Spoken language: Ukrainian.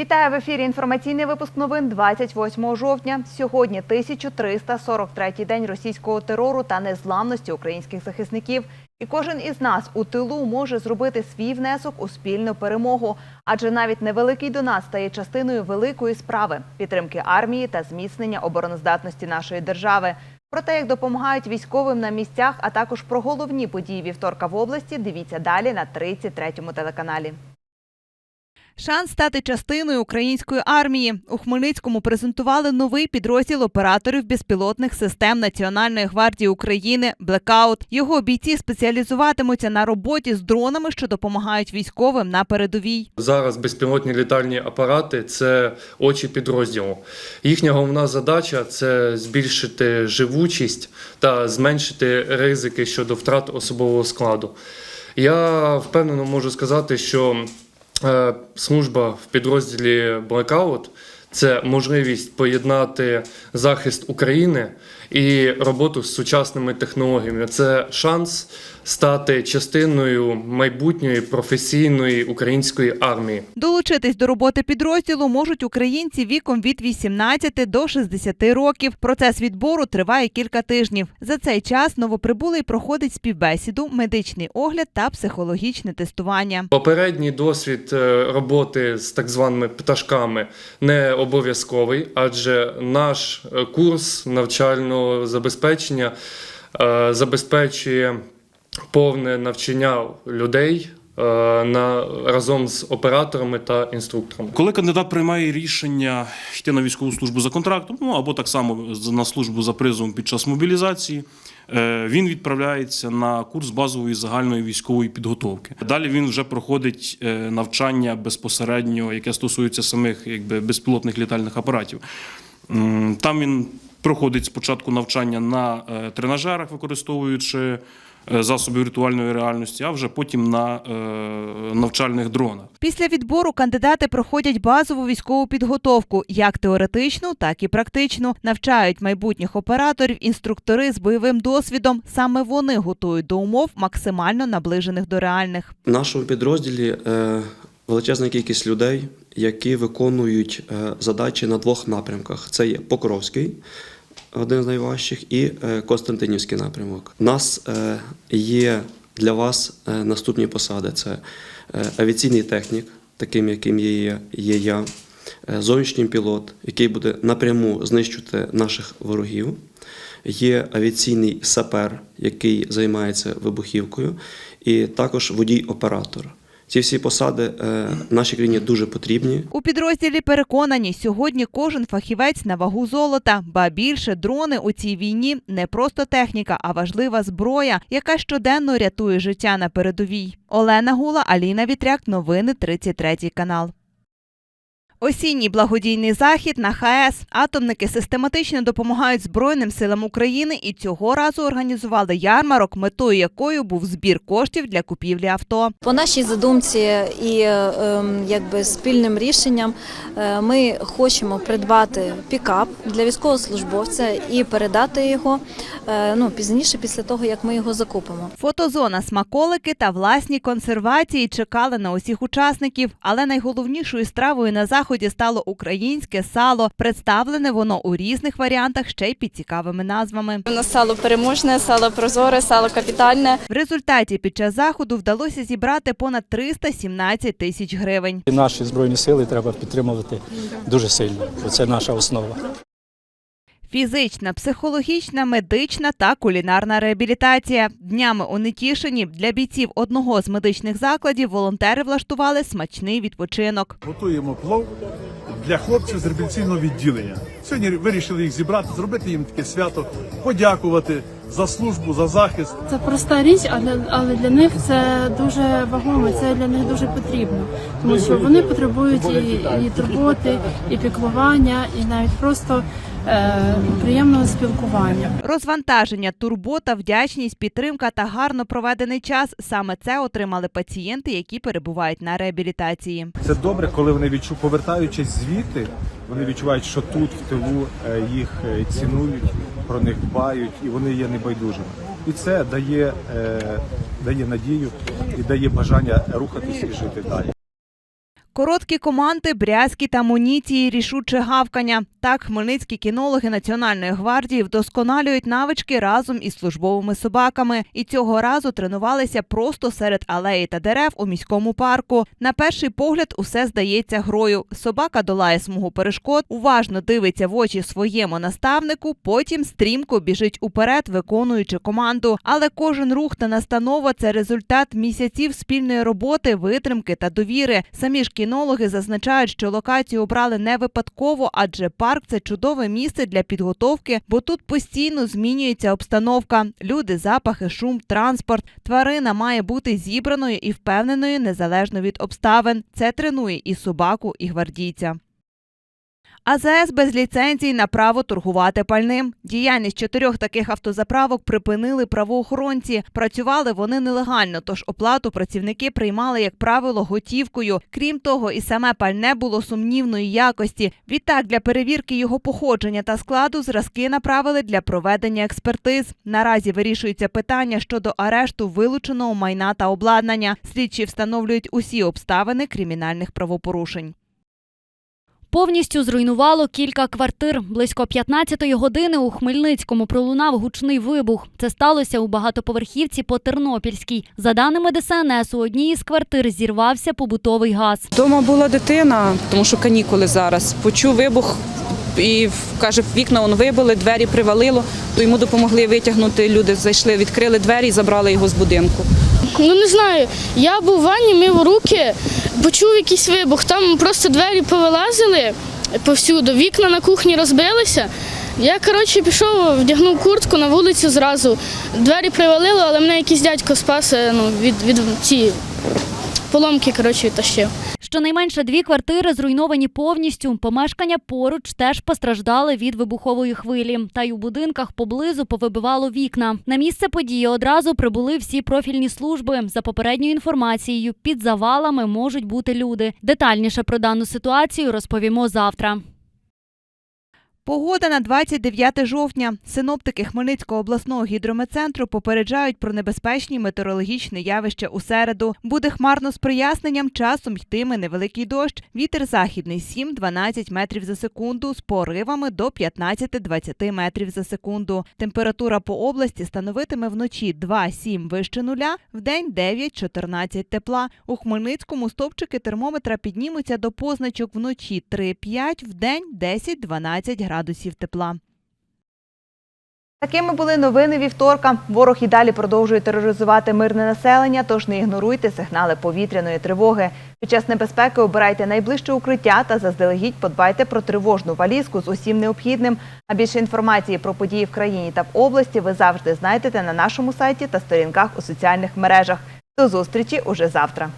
Вітаю в ефірі. Інформаційний випуск новин 28 жовтня. Сьогодні 1343-й день російського терору та незламності українських захисників. І кожен із нас у тилу може зробити свій внесок у спільну перемогу. Адже навіть невеликий донат стає частиною великої справи підтримки армії та зміцнення обороноздатності нашої держави. Про те, як допомагають військовим на місцях, а також про головні події вівторка в області, дивіться далі на 33-му телеканалі. Шанс стати частиною української армії у Хмельницькому презентували новий підрозділ операторів безпілотних систем Національної гвардії України Блекаут. Його бійці спеціалізуватимуться на роботі з дронами, що допомагають військовим на передовій. Зараз безпілотні літальні апарати це очі підрозділу. Їхня головна задача це збільшити живучість та зменшити ризики щодо втрат особового складу. Я впевнено можу сказати, що служба в підрозділі Blackout – це можливість поєднати захист України і роботу з сучасними технологіями. Це шанс стати частиною майбутньої професійної української армії. Долучитись до роботи підрозділу можуть українці віком від 18 до 60 років. Процес відбору триває кілька тижнів. За цей час новоприбулий проходить співбесіду, медичний огляд та психологічне тестування. Попередній досвід е, роботи з так званими пташками не обов'язковий, адже наш е, курс навчального забезпечення е, забезпечує повне навчання людей е, на разом з операторами та інструкторами. Коли кандидат приймає рішення йти на військову службу за контрактом, ну або так само на службу за призовом під час мобілізації, е, він відправляється на курс базової загальної військової підготовки. Далі він вже проходить е, навчання безпосередньо, яке стосується самих якби, безпілотних літальних апаратів. Там він проходить спочатку навчання на е, тренажерах, використовуючи е, засоби віртуальної реальності, а вже потім на е, навчальних дронах. Після відбору кандидати проходять базову військову підготовку, як теоретичну, так і практичну. Навчають майбутніх операторів інструктори з бойовим досвідом. Саме вони готують до умов максимально наближених до реальних. В нашому підрозділі величезна кількість людей, які виконують е, задачі на двох напрямках: це є Покровський, один з найважчих, і е, Костянтинівський напрямок. У нас е, є для вас наступні посади: це авіаційний технік, таким яким є, я, зовнішній пілот, який буде напряму знищувати наших ворогів. Є авіаційний сапер, який займається вибухівкою, і також водій-оператор. Ці всі посади е, нашій країні дуже потрібні. У підрозділі переконані, сьогодні кожен фахівець на вагу золота, ба більше дрони у цій війні не просто техніка, а важлива зброя, яка щоденно рятує життя на передовій. Олена Гула, Аліна Вітряк, новини 33 канал. Осінній благодійний захід на ХАЕС. Атомники систематично допомагають Збройним силам України і цього разу організували ярмарок, метою якою був збір коштів для купівлі авто. По нашій задумці і ем, якби спільним рішенням е, ми хочемо придбати пікап для військовослужбовця і передати його е, ну, пізніше, після того як ми його закупимо. Фотозона, смаколики та власні консервації чекали на усіх учасників. Але найголовнішою стравою на заході стало українське сало. Представлене воно у різних варіантах, ще й під цікавими назвами. У нас сало переможне, сало прозоре, сало капітальне. В результаті під час заходу вдалося зібрати понад 317 тисяч гривень. Наші збройні сили треба підтримувати дуже сильно. Це наша основа. Фізична, психологічна, медична та кулінарна реабілітація. Днями у Нетішині для бійців одного з медичних закладів волонтери влаштували смачний відпочинок. Готуємо плов для хлопців з реабілітаційного відділення. Сьогодні вирішили їх зібрати, зробити їм таке свято, подякувати за службу, за захист. Це проста річ, але, але для них це дуже вагомо, це для них дуже потрібно, тому що вони потребують і, і турботи, і піклування, і навіть просто приємного спілкування. Розвантаження, турбота, вдячність, підтримка та гарно проведений час саме це отримали пацієнти, які перебувають на реабілітації. Це добре, коли вони відчу, повертаючись звідти, вони відчувають, що тут в тилу е, їх е, цінують, про них дбають і вони є небайдужими. І це дає, е, дає надію і дає бажання рухатись і жити далі. Короткі команди, брязкіт амуніції, рішуче гавкання. Так, хмельницькі кінологи Національної гвардії вдосконалюють навички разом із службовими собаками. І цього разу тренувалися просто серед алеї та дерев у міському парку. На перший погляд усе здається грою. Собака долає смугу перешкод, уважно дивиться в очі своєму наставнику, потім стрімко біжить уперед, виконуючи команду. Але кожен рух та настанова це результат місяців спільної роботи, витримки та довіри. Самі ж кінологи зазначають, що локацію обрали не випадково, адже парк це чудове місце для підготовки, бо тут постійно змінюється обстановка. Люди, запахи, шум, транспорт. Тварина має бути зібраною і впевненою незалежно від обставин. Це тренує і собаку, і гвардійця. АЗС без ліцензій на право торгувати пальним. Діяльність чотирьох таких автозаправок припинили правоохоронці. Працювали вони нелегально, тож оплату працівники приймали, як правило, готівкою. Крім того, і саме пальне було сумнівної якості. Відтак, для перевірки його походження та складу зразки направили для проведення експертиз. Наразі вирішується питання щодо арешту вилученого майна та обладнання. Слідчі встановлюють усі обставини кримінальних правопорушень. Повністю зруйнувало кілька квартир. Близько 15-ї години у Хмельницькому пролунав гучний вибух. Це сталося у багатоповерхівці по Тернопільській. За даними ДСНС, у одній із квартир зірвався побутовий газ. Дома була дитина, тому що канікули зараз. Почув вибух і каже, вікна он вибили, двері привалило, то йому допомогли витягнути. Люди зайшли, відкрили двері і забрали його з будинку. Ну не знаю. Я був в ванні, мив руки, почув якийсь вибух. Там просто двері повилазили повсюду, вікна на кухні розбилися. Я коротше пішов, вдягнув куртку на вулицю зразу. Двері привалило, але мене якийсь дядько спас е, ну, від, від ці поломки, коротше, відтащив. Щонайменше дві квартири зруйновані повністю. Помешкання поруч теж постраждали від вибухової хвилі. Та й у будинках поблизу повибивало вікна. На місце події одразу прибули всі профільні служби. За попередньою інформацією, під завалами можуть бути люди. Детальніше про дану ситуацію розповімо завтра. Погода на 29 жовтня. Синоптики Хмельницького обласного гідрометцентру попереджають про небезпечні метеорологічні явища у середу. Буде хмарно з проясненням, часом йтиме невеликий дощ. Вітер західний 7-12 метрів за секунду з поривами до 15-20 метрів за секунду. Температура по області становитиме вночі 2-7 вище нуля, вдень 9-14 тепла. У Хмельницькому стовпчики термометра піднімуться до позначок вночі 3-5, вдень 10-12 градусів тепла. Такими були новини вівторка. Ворог і далі продовжує тероризувати мирне населення, тож не ігноруйте сигнали повітряної тривоги. Під час небезпеки обирайте найближче укриття та заздалегідь подбайте про тривожну валізку з усім необхідним. А більше інформації про події в країні та в області ви завжди знайдете на нашому сайті та сторінках у соціальних мережах. До зустрічі уже завтра.